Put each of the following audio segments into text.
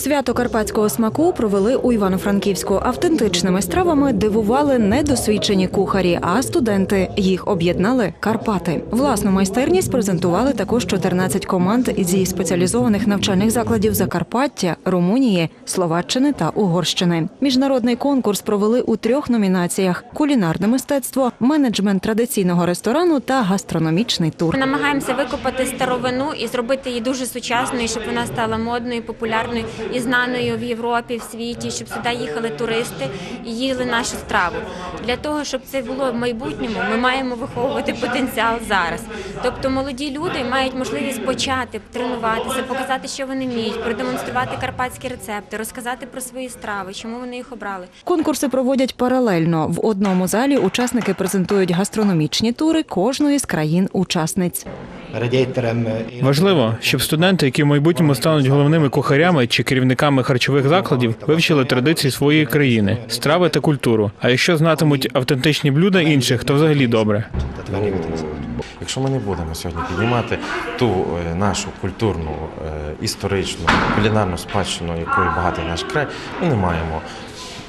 Свято карпатського смаку провели у Івано-Франківську. Автентичними стравами дивували не досвідчені кухарі, а студенти. Їх об'єднали Карпати. Власну майстерність презентували також 14 команд зі спеціалізованих навчальних закладів Закарпаття, Румунії, Словаччини та Угорщини. Міжнародний конкурс провели у трьох номінаціях: кулінарне мистецтво, менеджмент традиційного ресторану та гастрономічний тур. Намагаємося викопати старовину і зробити її дуже сучасною, щоб вона стала модною, популярною і знаною в Європі, в світі, щоб сюди їхали туристи і їли нашу страву. Для того, щоб це було в майбутньому, ми маємо виховувати потенціал зараз. Тобто молоді люди мають можливість почати тренуватися, показати, що вони вміють, продемонструвати карпатські рецепти, розказати про свої страви, чому вони їх обрали. Конкурси проводять паралельно. В одному залі учасники презентують гастрономічні тури кожної з країн-учасниць. Важливо, щоб студенти, які в майбутньому стануть головними кухарями чи керівниками харчових закладів, вивчили традиції своєї країни, страви та культуру. А якщо знатимуть автентичні блюда інших, то взагалі добре. Якщо ми не будемо сьогодні піднімати ту е, нашу культурну, е, історичну, кулінарну спадщину, якою багатий наш край, ми не маємо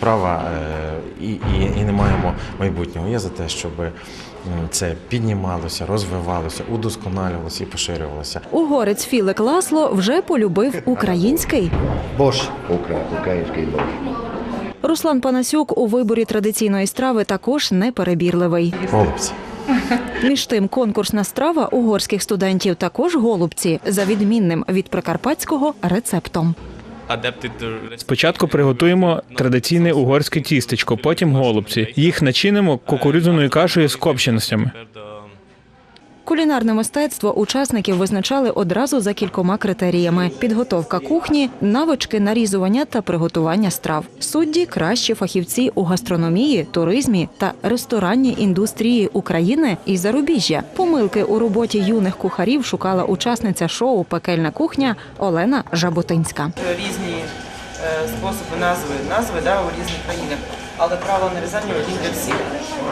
права е, і, і, і не маємо майбутнього. Я за те, щоб це піднімалося, розвивалося, удосконалювалося і поширювалося. Угорець Філик Ласло вже полюбив український. Бош. Український борщ. Руслан Панасюк у виборі традиційної страви також неперебірливий. Голубці. Між тим, конкурсна страва угорських студентів також голубці за відмінним від прикарпатського рецептом. Спочатку приготуємо традиційне угорське тістечко, потім голубці. Їх начинимо кукурудзяною кашею з копченостями. Кулінарне мистецтво учасників визначали одразу за кількома критеріями: підготовка кухні, навички нарізування та приготування страв. Судді кращі фахівці у гастрономії, туризмі та ресторанній індустрії України і зарубіжжя. Помилки у роботі юних кухарів шукала учасниця шоу Пекельна кухня Олена Жаботинська. різні е, способи назви, назви да, у різних країнах, але правила нарізання одні для всіх.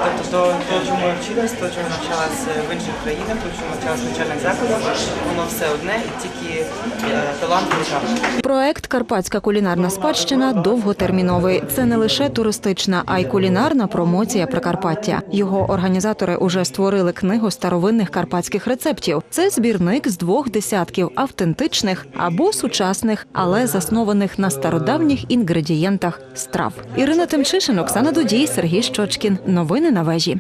Тобто то, то, чому я вчилась, то, чому навчалась в інших країнах, то, чому навчалась в навчальних закладах, воно все одне і тільки е, талант в руках. Проект Карпатська кулінарна спадщина довготерміновий. Це не лише туристична, а й кулінарна промоція Прикарпаття. Його організатори уже створили книгу старовинних карпатських рецептів. Це збірник з двох десятків автентичних або сучасних, але заснованих на стародавніх інгредієнтах страв. Ірина Тимчишин, Оксана Дудій, Сергій Щочкін. Новини на вежі.